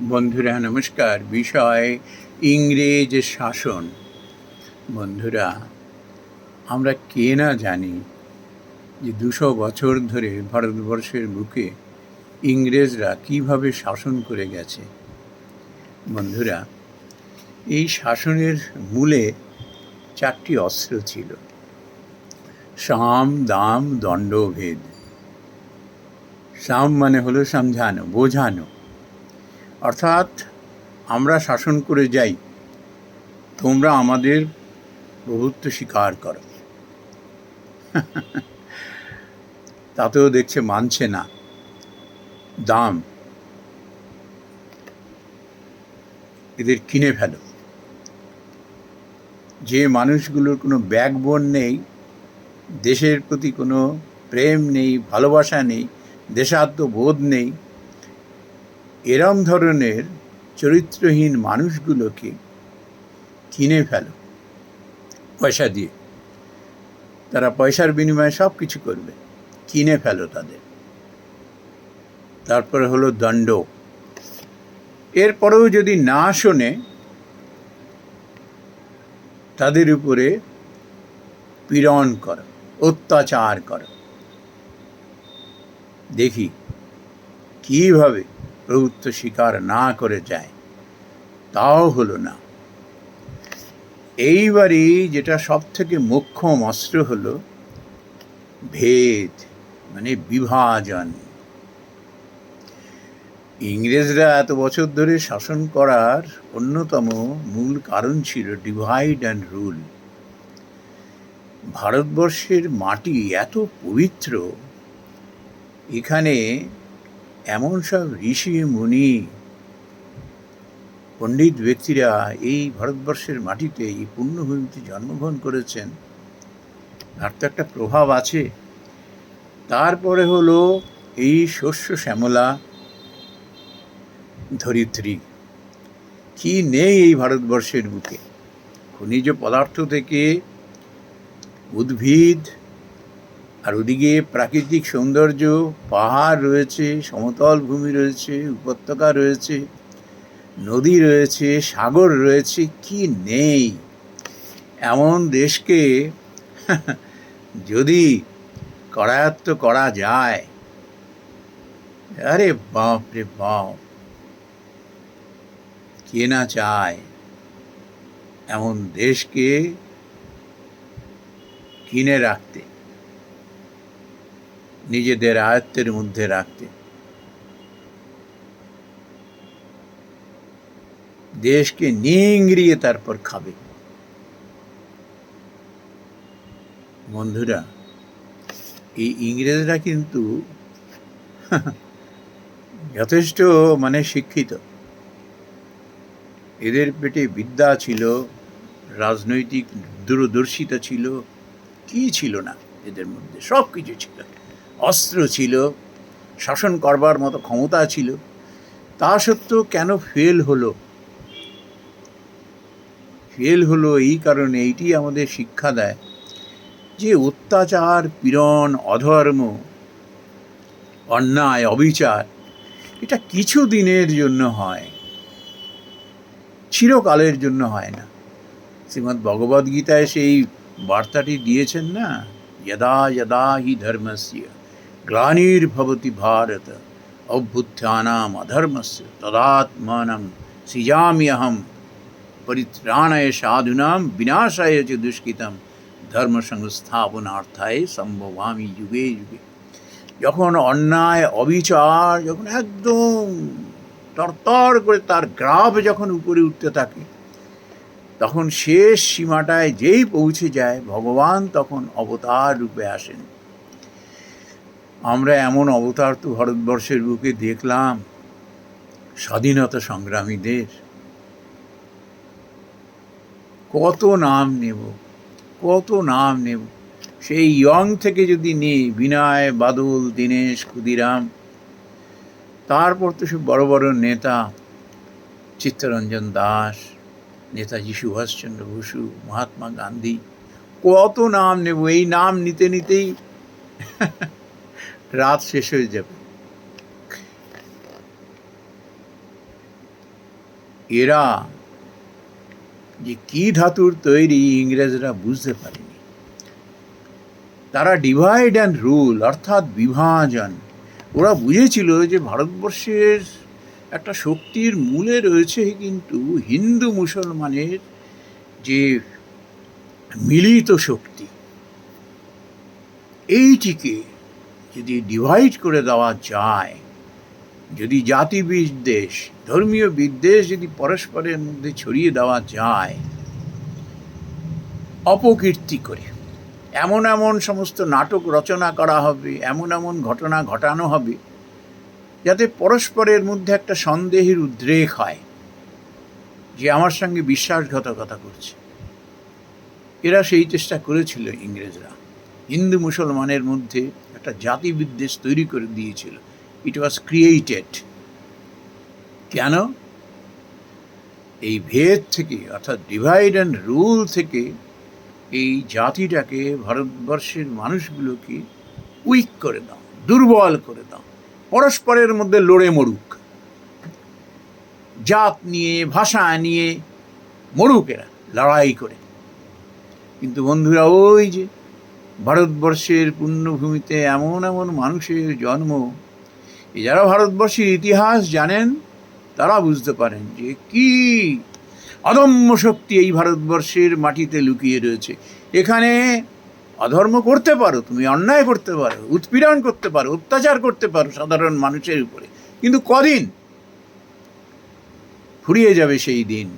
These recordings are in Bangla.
বন্ধুরা, নমস্কার। বিষয় ইংরেজ শাসন। বন্ধুরা, আমরা কে না জানি যে দুশো বছর ধরে ভারতবর্ষের বুকে ইংরেজরা কীভাবে শাসন করে গেছে। বন্ধুরা, এই শাসনের মূলে চারটি অস্ত্র ছিল। সাম, দাম দণ্ডভেদ সাম মানে হলো সমঝানো, বোঝানো। অর্থাৎ আমরা শাসন করে যাই, তোমরা আমাদের প্রভুত্ব স্বীকার করো। তাতেও দেখছে মানছে না। দাম। এদের কিনে ফেলো। যে মানুষগুলোর কোনো ব্যাকবোন নেই, দেশের প্রতি কোনো প্রেম নেই, ভালোবাসা নেই, দেশাত্মবোধ নেই এরম ধরনের চরিত্রহীন মানুষগুলোকে কিনে ফেলো। পয়সা দিয়ে। তারা পয়সার বিনিময়ে সব কিছু করবে। কিনে ফেলো তাদের। তারপরে হলো দণ্ড। এরপরেও যদি না শোনে, তাদের উপরে পীড়ন করো, অত্যাচার করো। দেখি, কীভাবে প্রভুত্ব স্বীকার না করে যায়, তাও হলো না। এইবারই যেটা সব থেকে মোক্ষম অস্ত্র হলো ভেদ মানে বিভাজন। ইংরেজরা এত বছর ধরে শাসন করার অন্যতম মূল কারণ ছিল ডিভাইড অ্যান্ড রুল ভারতবর্ষের মাটি এত পবিত্র, এখানে এমন সব ঋষি, মুনি, পণ্ডিত ব্যক্তিরা এই ভারতবর্ষের মাটিতে এই পুণ্যভূমিতে জন্মগ্রহণ করেছেন। তার তো একটা প্রভাব আছে। তারপরে হলো এই শস্য শ্যামলা, ধরিত্রী। কি নেই এই ভারতবর্ষের বুকে? খনিজ পদার্থ থেকে উদ্ভিদ আর ওদিকে প্রাকৃতিক সৌন্দর্য, পাহাড় রয়েছে, সমতল ভূমি রয়েছে, উপত্যকা রয়েছে, নদী রয়েছে, সাগর রয়েছে, কি নেই? এমন দেশকে যদি করায়ত্ত করা যায়। আরে বাপ রে বাপ। কে না চায় এমন দেশকে কিনে রাখতে? নিজেদের আয়ত্তের মধ্যে রাখতে। দেশকে নিংড়িয়ে তারপর খাবে। বন্ধুরা, এই ইংরেজরা কিন্তু যথেষ্ট মানে শিক্ষিত। এদের পেটে বিদ্যা ছিল, রাজনৈতিক দূরদর্শিতা ছিল, কি ছিল না এদের মধ্যে? সব কিছু ছিল। অস্ত্র ছিল, শাসন করবার মতো ক্ষমতা ছিল, তা সত্ত্বেও কেন ফেল হলো? ফেল হলো এই কারণে, এইটি আমাদের শিক্ষা দেয় যে অত্যাচার, পীড়ন, অধর্ম, অন্যায়, অবিচার, এটা কিছু দিনের জন্য হয়, চিরকালের জন্য হয় না। শ্রীমদ্ ভগবদ্গীতায় সেই বার্তাটি দিয়েছেন না? যদা যদা হি ধর্মস্য। গ্লানির্ভবতি ভারত অভ্যুত্থানাম অধর্মস্য তদাত্মানম সৃজাম্যহম পরিত্রাণায় সাধুনাম বিনাশায় চ দুষ্কৃতম ধর্ম সংস্থাপনার্থায় সম্ভবামি যুগে যুগে যখন অন্যায়, অবিচার, যখন একদম তরতর করে তার গ্রাফ যখন উপরে উঠতে থাকে, তখন শেষ সীমাটায় যেই পৌঁছে যায়, ভগবান তখন অবতার রূপে আসেন। আমরা এমন অবতার তো ভারতবর্ষের বুকে দেখলাম, স্বাধীনতা সংগ্রামীদের। কত নাম নেব, কত নাম নেব। সেই ইয়ং থেকে যদি নিই, বিনয়, বাদল, দীনেশ, ক্ষুদিরাম, তারপর তো সব বড় বড় নেতা, চিত্তরঞ্জন দাস, নেতাজি সুভাষচন্দ্র বসু, মহাত্মা গান্ধী, কত নাম নেব? এই নাম নিতে নিতেই রাত শেষ হয়ে যাবে। এরা যে কি ধাতুর তৈরি ইংরেজরা বুঝতে পারেনি। তারা ডিভাইড অ্যান্ড রুল অর্থাৎ বিভাজন। ওরা বুঝেছিল যে ভারতবর্ষের একটা শক্তির মূলে রয়েছে কিন্তু হিন্দু মুসলমানের যে মিলিত শক্তি, এইটিকে যদি ডিভাইড করে দেওয়া যায়, যদি জাতি বিদ্বেষ, ধর্মীয় বিদ্বেষ যদি পরস্পরের মধ্যে ছড়িয়ে দেওয়া যায়, অপকীর্তি করে, এমন এমন সমস্ত নাটক রচনা করা হবে, এমন এমন ঘটনা ঘটানো হবে, যাতে পরস্পরের মধ্যে একটা সন্দেহের উদ্রেক হয়, যে আমার সঙ্গে বিশ্বাসঘাতকতা করছে। এরা সেই চেষ্টা করেছিল ইংরেজরা। হিন্দু মুসলমানের মধ্যে একটা জাতি বিদ্বেষ তৈরি করে দিয়েছিল। ইট ওয়াজ ক্রিয়েটেড কেন? এই ভেদ থেকে, অর্থাৎ ডিভাইড অ্যান্ড রুল থেকে এই জাতিটাকে, ভারতবর্ষের মানুষগুলোকে উইক করে দাও, দুর্বল করে দাও, পরস্পরের মধ্যে লড়ে মরুক। জাত নিয়ে, ভাষা নিয়ে মরুক এরা, লড়াই করে। কিন্তু বন্ধুরা, ওই যে ভারতবর্ষের পুণ্যভূমিতে এমন এমন মানুষের জন্ম যারা ভারতবর্ষের ইতিহাস জানেন, তারা বুঝতে পারেন যে কি অদম্য শক্তি এই ভারতবর্ষের মাটিতে লুকিয়ে রয়েছে। এখানে অধর্ম করতে পারো, তুমি অন্যায় করতে পারো, উৎপীড়ন করতে পারো, অত্যাচার করতে পারো সাধারণ মানুষের উপরে। কিন্তু কদিন ফুরিয়ে যাবে সেই দিন?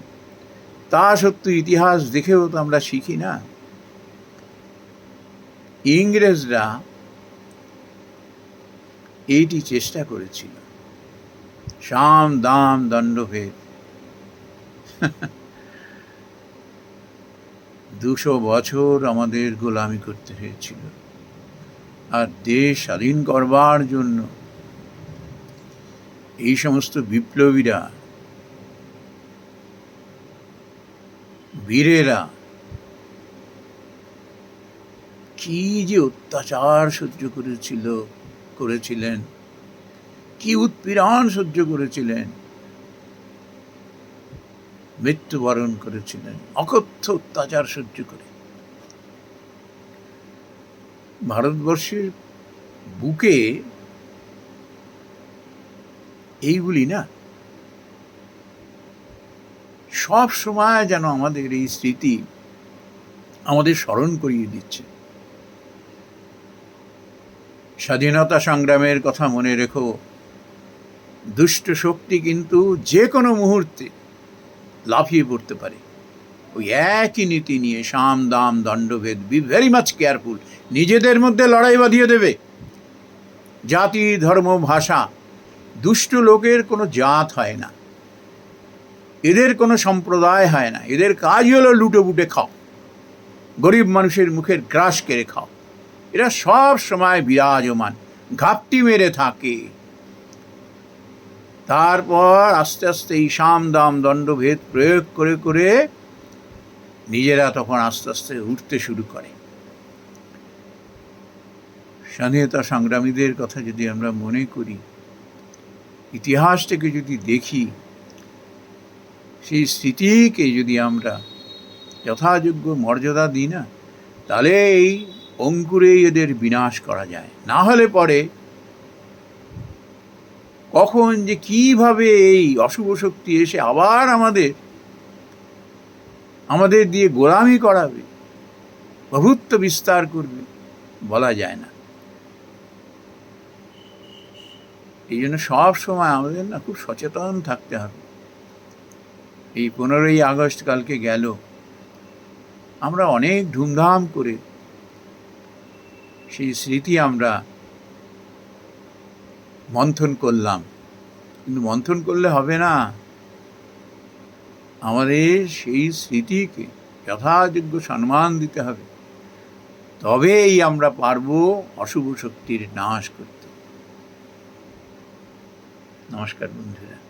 তা সত্ত্বেও ইতিহাস দেখেও তো আমরা শিখি না। ইংরেজরা এইটি চেষ্টা করেছিল। সাম দাম দণ্ডভেদ দুশো বছর আমাদের গোলামি করতে হয়েছিল। আর দেশ স্বাধীন করবার জন্য এই সমস্ত বিপ্লবীরা, বীরেরা কি যে অত্যাচার সহ্য করেছিল, করেছিলেন? কি উৎপীড়ন সহ্য করেছিলেন? মৃত্যুবরণ করেছিলেন, অকথ্য অত্যাচার সহ্য করে। ভারতবর্ষের বুকে এইগুলি না, সব সময় যেন আমাদের এই স্মৃতি আমাদের স্মরণ করিয়ে দিচ্ছে। স্বাধীনতা সংগ্রামের কথা মনে রেখো। দুষ্ট শক্তি কিন্তু যে কোনো মুহূর্তে লাফিয়ে পড়তে পারে। ওই একই নীতি নিয়ে সাম, দাম, দণ্ডভেদ, বি ভেরি মাচ কেয়ারফুল নিজেদের মধ্যে লড়াই বাঁধিয়ে দেবে। জাতি, ধর্ম, ভাষা, দুষ্ট লোকের কোনো জাত হয় না। এদের কোনো সম্প্রদায় হয় না। এদের কাজই হলো লুটে বুটে খাও। গরিব মানুষের মুখের গ্রাস কেড়ে খাও। এরা সব সময় বিরাজমান, ঘাপটি মেরে থাকে। তারপর আস্তে আস্তে এই দাম দণ্ডভেদ প্রয়োগ করে করে নিজেরা তখন আস্তে আস্তে উঠতে শুরু করে। স্বাধীনতা সংগ্রামীদের কথা যদি আমরা মনে করি ইতিহাসটাকে যদি দেখি, সেই স্মৃতিকে যদি আমরা যথাযোগ্য মর্যাদা দিই না, তাহলে এই অঙ্কুরেই এদের বিনাশ করা যায়। না হলে পরে কখন যে কীভাবে এই অশুভ শক্তি এসে আবার আমাদের আমাদের দিয়ে গোলামি করাবে, প্রভুত্ব বিস্তার করবে, বলা যায় না। এই জন্য সব সময় আমাদের না খুব সচেতন থাকতে হবে। এই পনেরোই আগস্ট কালকে গেল। আমরা অনেক ধুমধাম করে সেই স্মৃতি আমরা মন্থন করলাম। কিন্তু মন্থন করলে হবে না। আমাদের সেই স্মৃতিকে যথাযোগ্য সম্মান দিতে হবে। তবেই আমরা পারব অশুভ শক্তির নাশ করতে। নমস্কার বন্ধুরা।